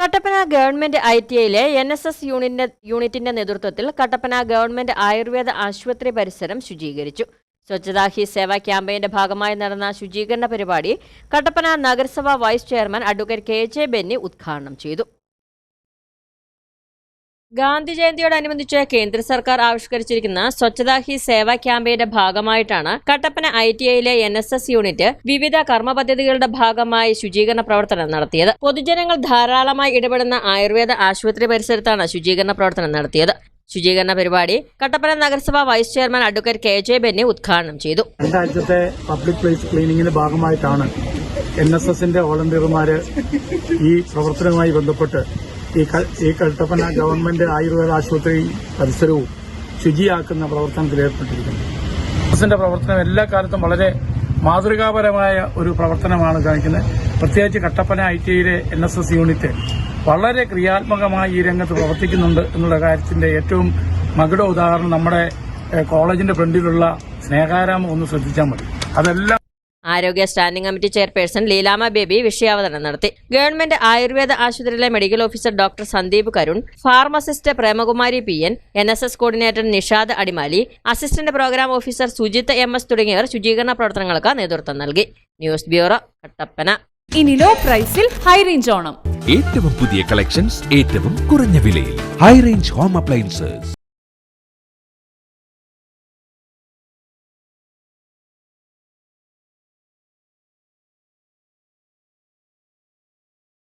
Kattappana government I T ഐയിലെ N S S യൂണിറ്റിന്റെ യൂണിറ്റിന്റെ നേതൃത്വത്തിൽ കട്ടപ്പന ഗവൺമെന്റ് ആയുർവേദ ആശുപത്രി പരിസരം ശുചീകരിച്ചു. സ്വച്ഛതാ ഹി സേവ ക്യാമ്പയിന്റെ ഭാഗമായി നടന്ന ശുചീകരണ പരിപാടി കട്ടപ്പന നഗരസഭാ vice chairman advocate K J Benny ഉദ്ഘാടനം ചെയ്തു. ഗാന്ധി ജയന്തിയോടനുബന്ധിച്ച് കേന്ദ്ര സർക്കാർ ആവിഷ്കരിച്ചിരിക്കുന്ന സ്വച്ഛതാ ഹി സേവ ക്യാമ്പയിന്റെ ഭാഗമായിട്ടാണ് കട്ടപ്പന ഐ ടി ഐയിലെ എൻ എസ് എസ് യൂണിറ്റ് വിവിധ കർമ്മ പദ്ധതികളുടെ ഭാഗമായി ശുചീകരണ പ്രവർത്തനം നടത്തിയത്. പൊതുജനങ്ങൾ ധാരാളമായി ഇടപെടുന്ന ആയുർവേദ ആശുപത്രി പരിസരത്താണ് ശുചീകരണ പ്രവർത്തനം നടത്തിയത്. ശുചീകരണ പരിപാടി കട്ടപ്പന നഗരസഭ vice chairman advocate K J Benny ഉദ്ഘാടനം ചെയ്തു. രണ്ടാഴ്ചത്തെ പബ്ലിക് പ്ലേസ് ക്ലീനിങ്ങിന്റെ ഭാഗമായിട്ടാണ് എൻ എസ് എസിന്റെ വോളണ്ടിയർമാര് ഈ പ്രവർത്തനവുമായി ബന്ധപ്പെട്ട് ഈ കട്ടപ്പന ഗവൺമെന്റ് ആയുർവേദ ആശുപത്രി പരിസരവും ശുചിയാക്കുന്ന പ്രവർത്തനത്തിൽ ഏർപ്പെട്ടിരിക്കുന്നു. എസിന്റെ പ്രവർത്തനം എല്ലാ കാലത്തും വളരെ മാതൃകാപരമായ ഒരു പ്രവർത്തനമാണ് കാണിക്കുന്നത്. പ്രത്യേകിച്ച് കട്ടപ്പന ഐ ടി ഐയിലെ എൻ എസ് എസ് യൂണിറ്റ് വളരെ ക്രിയാത്മകമായി ഈ രംഗത്ത് പ്രവർത്തിക്കുന്നുണ്ട് എന്നുള്ള കാര്യത്തിന്റെ ഏറ്റവും മകുട ഉദാഹരണം നമ്മുടെ കോളേജിന്റെ ഫ്രണ്ടിലുള്ള സ്നേഹാരാമം ഒന്ന് ശ്രദ്ധിച്ചാൽ മതി. അതെല്ലാം ആരോഗ്യ standing committee chairperson Leelamma Baby വിഷയാവതരണം നടത്തി. ഗവൺമെന്റ് ആയുർവേദ ആശുപത്രിയിലെ medical officer doctor Sandeep Karun pharmacist Premakumari P N N S S coordinator Nishad Adimali assistant programme officer Sujith M S തുടങ്ങിയവർ ശുചീകരണ പ്രവർത്തനങ്ങൾക്ക് നേതൃത്വം നൽകി. News bureau Kattappana. ഇനി ലോ പ്രൈസിൽ high range Onam. ഏറ്റവും പുതിയ കളക്ഷൻസ് ഏറ്റവും കുറഞ്ഞ വിലയിൽ. High range home appliances